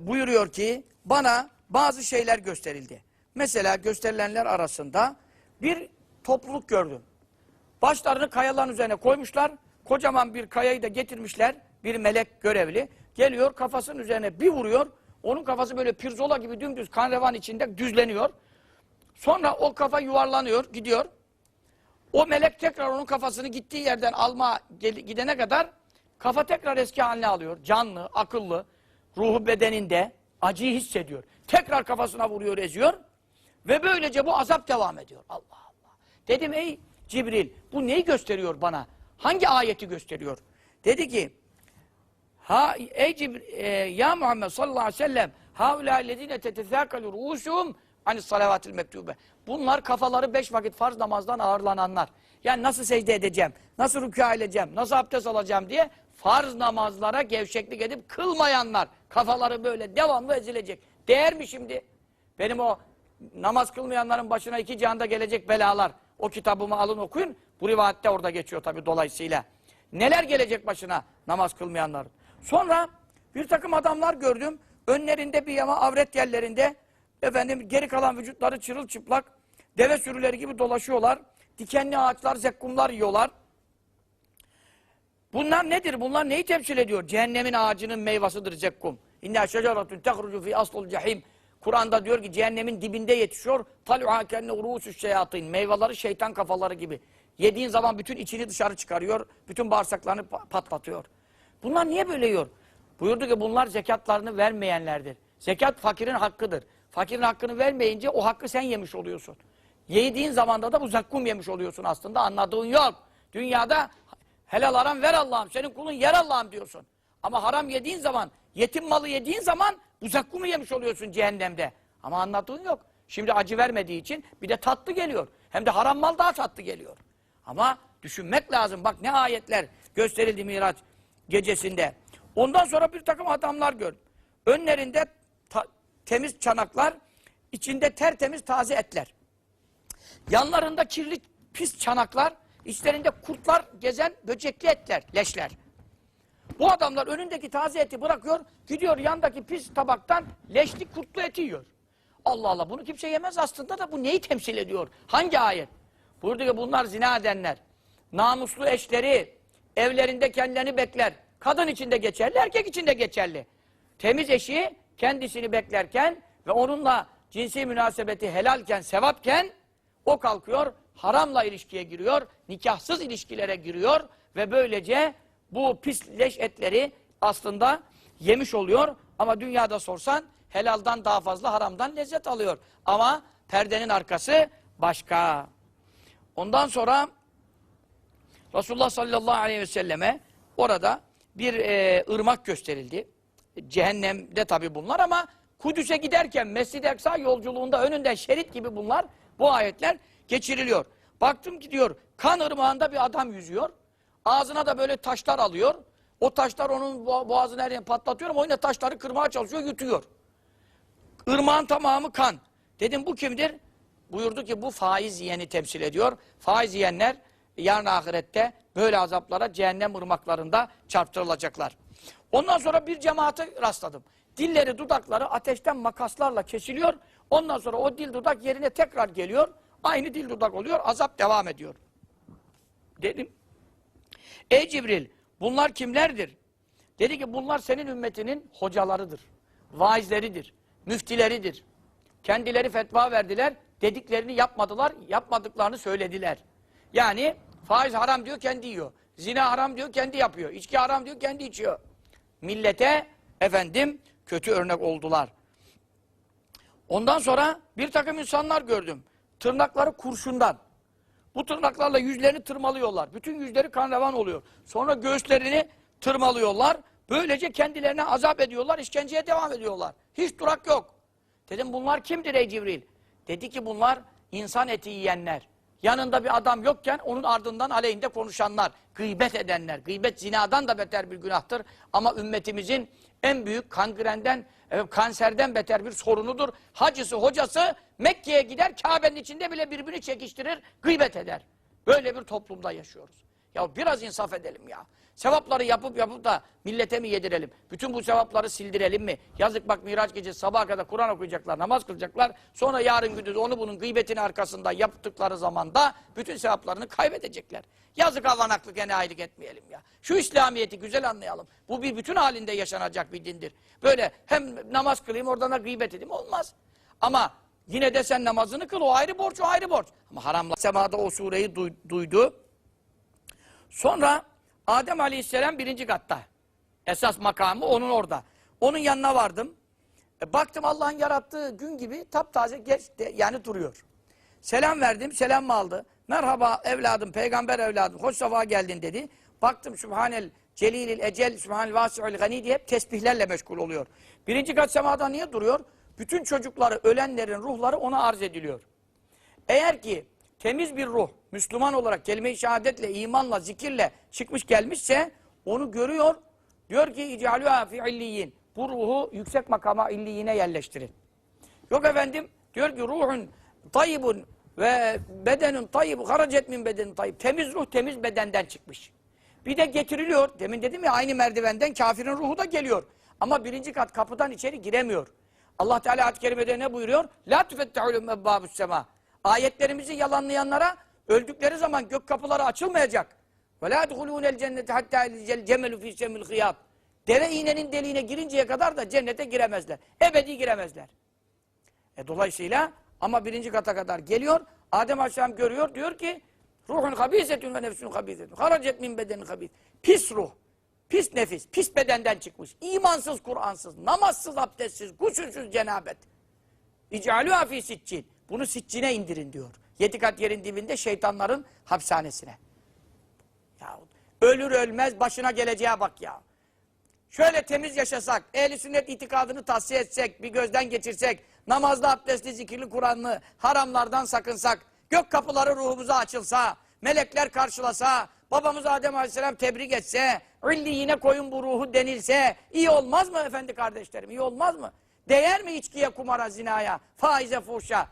buyuruyor ki bana bazı şeyler gösterildi. Mesela gösterilenler arasında bir topluluk gördüm. Başlarını kayaların üzerine koymuşlar. Kocaman bir kayayı da getirmişler. Bir melek görevli. Geliyor kafasının üzerine bir vuruyor. Onun kafası böyle pirzola gibi dümdüz kan içinde düzleniyor. Sonra o kafa yuvarlanıyor, gidiyor. O melek tekrar onun kafasını gittiği yerden alma gidene kadar kafa tekrar eski haline alıyor. Canlı, akıllı, ruhu bedeninde acıyı hissediyor. Tekrar kafasına vuruyor, eziyor. Ve böylece bu azap devam ediyor. Allah Allah. Dedim ey Cibril bu neyi gösteriyor bana? Hangi ayeti gösteriyor? Dedi ki Ha ey Cibr e, ya Muhammed sallallahu aleyhi ve sellem haulâ'llezîne tetezâkalu rûsûm anis salavatil mektûbe. Bunlar kafaları beş vakit farz namazdan ağırlananlar. Yani nasıl secde edeceğim, nasıl rükûa edeceğim, nasıl abdest alacağım diye farz namazlara gevşeklik edip kılmayanlar. Kafaları böyle devamlı ezilecek. Değer mi şimdi? Benim o namaz kılmayanların başına iki cihanda gelecek belalar. O kitabımı alın okuyun. Bu rivayette orada geçiyor tabii dolayısıyla. Neler gelecek başına namaz kılmayanların. Sonra bir takım adamlar gördüm. Önlerinde bir yama avret yerlerinde efendim geri kalan vücutları çırılçıplak deve sürüleri gibi dolaşıyorlar. Dikenli ağaçlar, zekkumlar yiyorlar. Bunlar nedir? Bunlar neyi temsil ediyor? Cehennemin ağacının meyvasıdır zekkum. İnna şeceratun tehrucu fi aslul cehim. Kur'an'da diyor ki cehennemin dibinde yetişiyor. Tal'uha kenne urusü's şeyatin. Meyveleri şeytan kafaları gibi. Yediğin zaman bütün içini dışarı çıkarıyor. Bütün bağırsaklarını pa- patlatıyor. Bunlar niye böyle yiyor? Buyurdu ki bunlar zekatlarını vermeyenlerdir. Zekat fakirin hakkıdır. Fakirin hakkını vermeyince o hakkı sen yemiş oluyorsun. Yediğin zamanda da bu zakkum yemiş oluyorsun aslında. Anladığın yok. Dünyada helal haram ver Allah'ım. Senin kulun yer Allah'ım diyorsun. Ama haram yediğin zaman, yetim malı yediğin zaman bu zakkumu yemiş oluyorsun cehennemde. Ama anladığın yok. Şimdi acı vermediği için bir de tatlı geliyor. Hem de haram mal daha tatlı geliyor. Ama düşünmek lazım. Bak ne ayetler gösterildi Miraç gecesinde. Ondan sonra bir takım adamlar gördüm. Önlerinde temiz çanaklar, içinde tertemiz taze etler. Yanlarında kirli pis çanaklar, içlerinde kurtlar gezen böcekli etler, leşler. Bu adamlar önündeki taze eti bırakıyor, gidiyor yandaki pis tabaktan leşli kurtlu eti yiyor. Allah Allah bunu kimse yemez aslında da bu neyi temsil ediyor? Hangi ayet? Buyurdu ki bunlar zina edenler, namuslu eşleri, evlerinde kendilerini bekler. Kadın içinde geçerli, erkek içinde geçerli. Temiz eşi kendisini beklerken ve onunla cinsi münasebeti helalken, sevapken o kalkıyor, haramla ilişkiye giriyor, nikahsız ilişkilere giriyor ve böylece bu pis leş etleri aslında yemiş oluyor. Ama dünyada sorsan helaldan daha fazla haramdan lezzet alıyor. Ama perdenin arkası başka. Ondan sonra Resulullah sallallahu aleyhi ve selleme orada bir e, ırmak gösterildi. Cehennemde tabi bunlar ama Kudüs'e giderken Mescid-i Eksa yolculuğunda önünden şerit gibi bunlar bu ayetler geçiriliyor. Baktım ki diyor kan ırmağında bir adam yüzüyor. Ağzına da böyle taşlar alıyor. O taşlar onun bo- boğazını her yerini patlatıyor ama o yine taşları kırmaya çalışıyor, yutuyor. Irmağın tamamı kan. Dedim bu kimdir? Buyurdu ki bu faiz yiyeni temsil ediyor. Faiz yiyenler yarın ahirette böyle azaplara cehennem ırmaklarında çarptırılacaklar. Ondan sonra bir cemaate rastladım. Dilleri, dudakları ateşten makaslarla kesiliyor. Ondan sonra o dil dudak yerine tekrar geliyor. Aynı dil dudak oluyor. Azap devam ediyor. Dedim. Ey Cibril bunlar kimlerdir? Dedi ki bunlar senin ümmetinin hocalarıdır. Vaizleridir. Müftileridir. Kendileri fetva verdiler. Dediklerini yapmadılar. Yapmadıklarını söylediler. Yani faiz haram diyor kendi yiyor. Zina haram diyor kendi yapıyor. İçki haram diyor kendi içiyor. Millete efendim kötü örnek oldular. Ondan sonra bir takım insanlar gördüm. Tırnakları kurşundan. Bu tırnaklarla yüzlerini tırmalıyorlar. Bütün yüzleri kan revan oluyor. Sonra göğüslerini tırmalıyorlar. Böylece kendilerine azap ediyorlar, işkenceye devam ediyorlar. Hiç durak yok. Dedim bunlar kimdir ey Cibril? Dedi ki bunlar insan eti yiyenler. Yanında bir adam yokken onun ardından aleyhinde konuşanlar, gıybet edenler. Gıybet zinadan da beter bir günahtır. Ama ümmetimizin en büyük kangrenden, e, kanserden beter bir sorunudur. Hacısı, hocası Mekke'ye gider, Kabe'nin içinde bile birbirini çekiştirir, gıybet eder. Böyle bir toplumda yaşıyoruz. Ya biraz insaf edelim ya. Sevapları yapıp yapıp da millete mi yedirelim? Bütün bu sevapları sildirelim mi? Yazık bak Miraç gecesi sabaha kadar Kur'an okuyacaklar, namaz kılacaklar. Sonra yarın gündüz onu bunun gıybetini arkasında yaptıkları zaman da bütün sevaplarını kaybedecekler. Yazık avanaklık enayilik etmeyelim ya. Şu İslamiyet'i güzel anlayalım. Bu bir bütün halinde yaşanacak bir dindir. Böyle hem namaz kılayım oradan da gıybet edeyim olmaz. Ama yine de sen namazını kıl o ayrı borç o ayrı borç. Ama haramla semada o sureyi duy- duydu. Sonra Adem Aleyhisselam birinci katta. Esas makamı onun orada. Onun yanına vardım. E, baktım Allah'ın yarattığı gün gibi taptaze geç yani duruyor. Selam verdim, selam mı aldı? Merhaba evladım, peygamber evladım, hoş sefa geldin dedi. Baktım Sübhanel Celilil Ecel, Sübhanel Vasi'ül Gani diye hep tesbihlerle meşgul oluyor. Birinci kat semada niye duruyor? Bütün çocukları, ölenlerin ruhları ona arz ediliyor. Eğer ki temiz bir ruh, Müslüman olarak kelime-i şehadetle, imanla, zikirle çıkmış gelmişse onu görüyor. Diyor ki İcalûhâ fi illiyin. Bu ruhu yüksek makama illiyine yerleştirin. Yok efendim diyor ki ruhun tayyibun ve bedenun tayyib haracet min bedenin tayyib. Temiz ruh temiz bedenden çıkmış. Bir de getiriliyor. Demin dedim ya aynı merdivenden kafirin ruhu da geliyor. Ama birinci kat kapıdan içeri giremiyor. Allah Teala ayet-i kerimede ne buyuruyor? La tufettehulüm ebbâbus sema. Ayetlerimizi yalanlayanlara öldükleri zaman gök kapıları açılmayacak. Duhulûnel cennete hattâ elicel cemelu fî semil hıyâb. Deve iğnenin deliğine girinceye kadar da cennete giremezler. Ebedi giremezler. E dolayısıyla ama birinci kata kadar geliyor. Adem Aleyhisselam görüyor. Diyor ki ruhun habisetün ve nefsün habisetün. Haracet min bedenin habis. Pis ruh. Pis nefis. Pis bedenden çıkmış. İmansız, Kur'ansız, namazsız, abdestsiz, gusülsüz cenabet. İcalü hafi siccin. Bunu siccine indirin diyor. Yedi kat yerin dibinde şeytanların hapishanesine. Ya, ölür ölmez başına geleceğe bak ya. Şöyle temiz yaşasak, ehli sünnet itikadını tahsiye etsek, bir gözden geçirsek, namazlı, abdestli, zikirli, Kur'anlı, haramlardan sakınsak, gök kapıları ruhumuza açılsa, melekler karşılasa, babamız Adem Aleyhisselam tebrik etse, yine koyun bu ruhu denilse, iyi olmaz mı efendi kardeşlerim, iyi olmaz mı? Değer mi içkiye, kumara, zinaya, faize, fuhşa?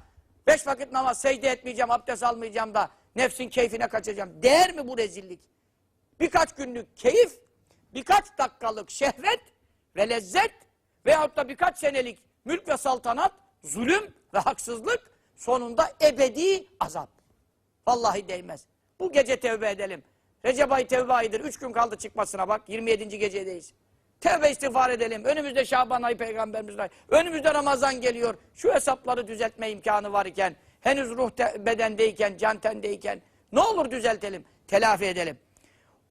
Beş vakit namaz, secde etmeyeceğim, abdest almayacağım da nefsin keyfine kaçacağım. Değer mi bu rezillik? Birkaç günlük keyif, birkaç dakikalık şehvet ve lezzet veyahut da birkaç senelik mülk ve saltanat, zulüm ve haksızlık sonunda ebedi azap. Vallahi değmez. Bu gece tevbe edelim. Recep ayı tevbe ayıdır. Üç gün kaldı çıkmasına bak. 27. gecedeyiz. Tevbe istiğfar edelim. Önümüzde Şaban ayı peygamberimizin ayı. Önümüzde Ramazan geliyor. Şu hesapları düzeltme imkanı var iken, henüz ruh bedendeyken, can tendeyken ne olur düzeltelim, telafi edelim.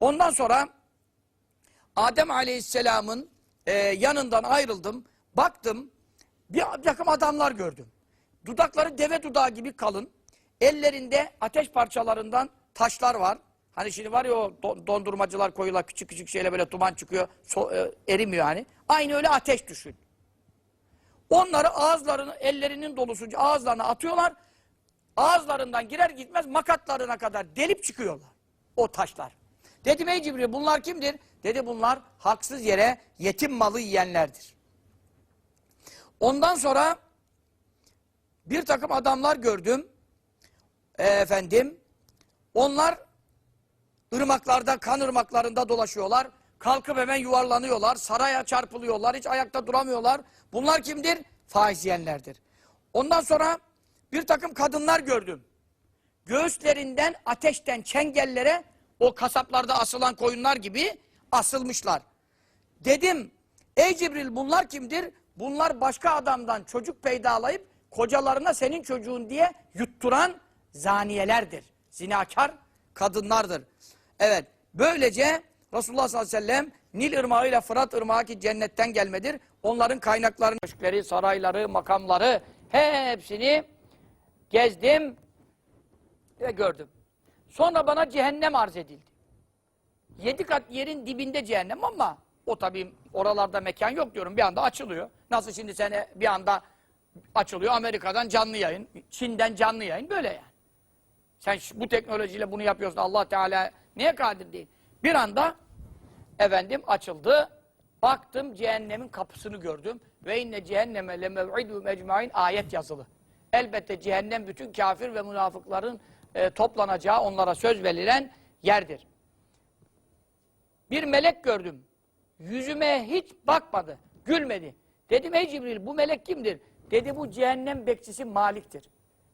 Ondan sonra Adem Aleyhisselam'ın e, yanından ayrıldım. Baktım bir takım adamlar gördüm. Dudakları deve dudağı gibi kalın. Ellerinde ateş parçalarından taşlar var. Hani şimdi var ya o do- dondurmacılar koyuyorlar küçük küçük şeyle böyle duman çıkıyor. so- e, erimiyor hani. Aynı öyle ateş düşün. Onları ağızlarını ellerinin dolusunca ağızlarına atıyorlar. Ağızlarından girer gitmez makatlarına kadar delip çıkıyorlar. O taşlar. Dedim ey Cibril bunlar kimdir? Dedi bunlar haksız yere yetim malı yiyenlerdir. Ondan sonra bir takım adamlar gördüm. E, efendim onlar ırmaklarda, kan ırmaklarında dolaşıyorlar. Kalkıp hemen yuvarlanıyorlar. Saraya çarpılıyorlar. Hiç ayakta duramıyorlar. Bunlar kimdir? Faiz yiyenlerdir. Ondan sonra bir takım kadınlar gördüm. Göğüslerinden ateşten çengellere o kasaplarda asılan koyunlar gibi asılmışlar. Dedim ey Cibril bunlar kimdir? Bunlar başka adamdan çocuk peydalayıp kocalarına senin çocuğun diye yutturan zaniyelerdir. Zinakar kadınlardır. Evet böylece Resulullah sallallahu aleyhi ve sellem Nil ırmağı ile Fırat ırmağı ki cennetten gelmedir. Onların kaynaklarını, köşkleri, sarayları, makamları hepsini gezdim ve gördüm. Sonra bana cehennem arz edildi. Yedi kat yerin dibinde cehennem ama o tabii oralarda mekan yok diyorum. Bir anda açılıyor. Nasıl şimdi sene bir anda açılıyor Amerika'dan canlı yayın, Çin'den canlı yayın böyle yani. Sen bu teknolojiyle bunu yapıyorsun. Allah Teala niye kadir değil? Bir anda efendim açıldı. Baktım cehennemin kapısını gördüm. Ve inne cehenneme le mev'idû ecmaîn ayet yazılı. Elbette cehennem bütün kafir ve münafıkların e, toplanacağı onlara söz verilen yerdir. Bir melek gördüm. Yüzüme hiç bakmadı. Gülmedi. Dedim ey Cibril bu melek kimdir? Dedi bu cehennem bekçisi Malik'tir.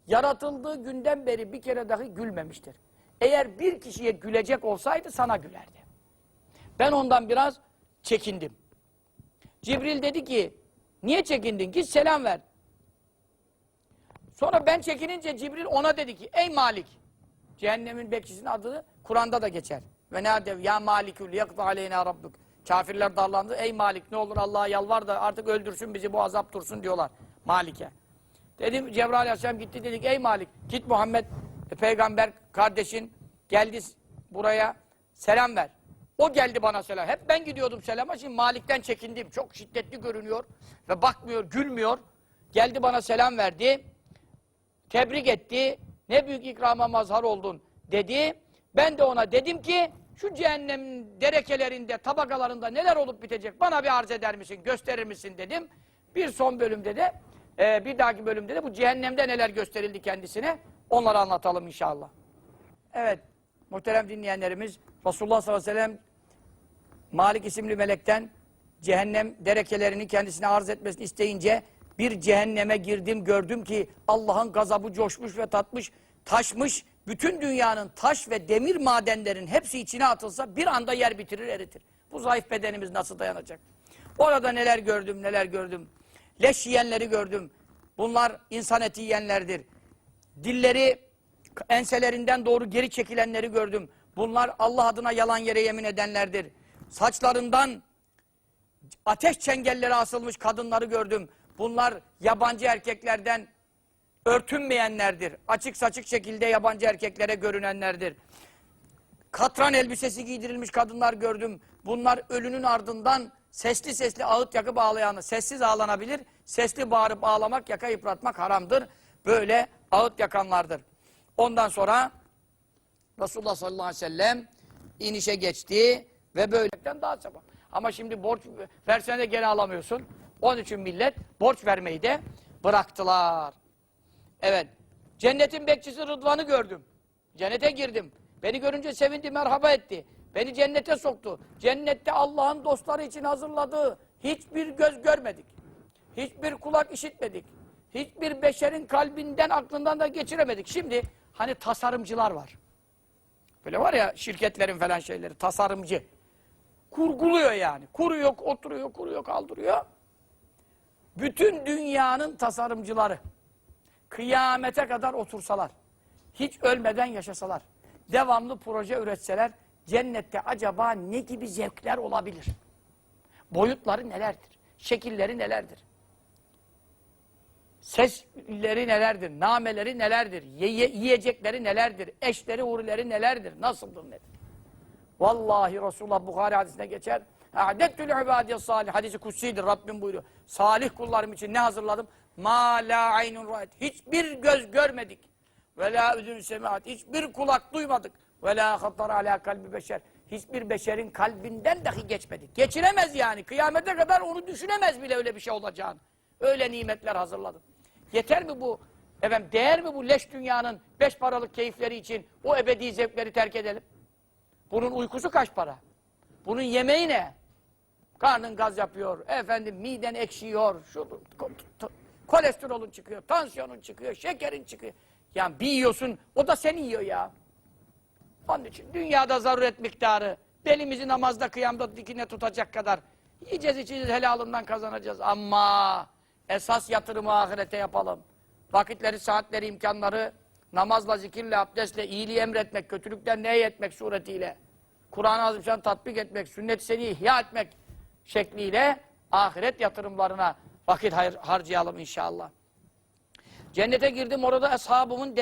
Yaratıldığı günden beri bir kere dahi gülmemiştir. Eğer bir kişiye gülecek olsaydı sana gülerdi. Ben ondan biraz çekindim. Cibril dedi ki, niye çekindin? Git selam ver. Sonra ben çekinince Cibril ona dedi ki, ey Malik, cehennemin bekçisinin adını Kur'an'da da geçer. Ve ne dev ya Malikül yakta aleyna rabbuk. Kafirler darlandı. Ey Malik ne olur Allah'a yalvar da artık öldürsün bizi bu azap dursun diyorlar Malik'e. Dedim Cebrail Aleyhisselam gitti dedik ey Malik git Muhammed e, peygamber kardeşin geldi buraya selam ver. O geldi bana selam. Hep ben gidiyordum selama. Şimdi Malik'ten çekindim. Çok şiddetli görünüyor ve bakmıyor, gülmüyor. Geldi bana selam verdi. Tebrik etti. Ne büyük ikrama mazhar oldun dedi. Ben de ona dedim ki şu cehennemin derekelerinde, tabakalarında neler olup bitecek bana bir arz eder misin, gösterir misin dedim. Bir son bölümde de, e, bir dahaki bölümde de bu cehennemde neler gösterildi kendisine onları anlatalım inşallah. Evet, muhterem dinleyenlerimiz, Resulullah sallallahu aleyhi ve sellem Malik isimli melekten cehennem derekelerini kendisine arz etmesini isteyince bir cehenneme girdim gördüm ki Allah'ın gazabı coşmuş ve tatmış, taşmış. Bütün dünyanın taş ve demir madenlerin hepsi içine atılsa bir anda yer bitirir eritir. Bu zayıf bedenimiz nasıl dayanacak? Orada neler gördüm neler gördüm. Leş yiyenleri gördüm. Bunlar insan eti yiyenlerdir. Dilleri enselerinden doğru geri çekilenleri gördüm. Bunlar Allah adına yalan yere yemin edenlerdir. Saçlarından ateş çengelleri asılmış kadınları gördüm. Bunlar yabancı erkeklerden örtünmeyenlerdir. Açık saçık şekilde yabancı erkeklere görünenlerdir. Katran elbisesi giydirilmiş kadınlar gördüm. Bunlar ölünün ardından sesli sesli ağıt yakıp ağlayanı. Sessiz ağlanabilir, sesli bağırıp ağlamak, yaka yıpratmak haramdır. Böyle ağıt yakanlardır. Ondan sonra Resulullah sallallahu aleyhi ve sellem inişe geçti ve böylelikten daha sabah. Ama şimdi borç versene de geri alamıyorsun. Onun için millet borç vermeyi de bıraktılar. Evet. Cennetin bekçisi Rıdvan'ı gördüm. Cennete girdim. Beni görünce sevindi, merhaba etti. Beni cennete soktu. Cennette Allah'ın dostları için hazırladığı hiçbir göz görmedik. Hiçbir kulak işitmedik. Hiçbir beşerin kalbinden, aklından da geçiremedik. Şimdi hani tasarımcılar var. Böyle var ya şirketlerin falan şeyleri, tasarımcı. Kurguluyor yani. Kuruyor, oturuyor, kuruyor, kaldırıyor. Bütün dünyanın tasarımcıları kıyamete kadar otursalar, hiç ölmeden yaşasalar, devamlı proje üretseler, cennette acaba ne gibi zevkler olabilir? Boyutları nelerdir? Şekilleri nelerdir? Sesleri nelerdir? Nameleri nelerdir? Ye yiyecekleri nelerdir? Eşleri, hurileri nelerdir? Nasıldır nedir? Vallahi Resulullah Bukhari hadisine geçer. Adettül ibadiye salih. Hadisi kutsidir. Rabbim buyuruyor. Salih kullarım için ne hazırladım? Ma la aynun ra'et. Hiçbir göz görmedik. Ve la üzün semaat. Hiçbir kulak duymadık. Ve la hattar ala kalbi beşer. Hiçbir beşerin kalbinden dahi geçmedik. Geçiremez yani. Kıyamete kadar onu düşünemez bile öyle bir şey olacağını. Öyle nimetler hazırladım. Yeter mi bu? Efendim değer mi bu leş dünyanın beş paralık keyifleri için o ebedi zevkleri terk edelim? Bunun uykusu kaç para? Bunun yemeği ne? Karnın gaz yapıyor, efendim miden ekşiyor, şu kolesterolün çıkıyor, tansiyonun çıkıyor, şekerin çıkıyor. Yani bir yiyorsun, o da seni yiyor ya. Onun için dünyada zaruret miktarı, belimizi namazda, kıyamda dikine tutacak kadar yiyeceğiz, içeceğiz, helalından kazanacağız. Ama esas yatırımı ahirete yapalım. Vakitleri, saatleri, imkanları namazla, zikirle, abdestle, iyiliği emretmek, kötülükten nehyetmek suretiyle, Kur'an-ı Azimşan tatbik etmek, sünnet-i seni ihya etmek şekliyle ahiret yatırımlarına vakit har harcayalım inşallah. Cennete girdim orada ashabımın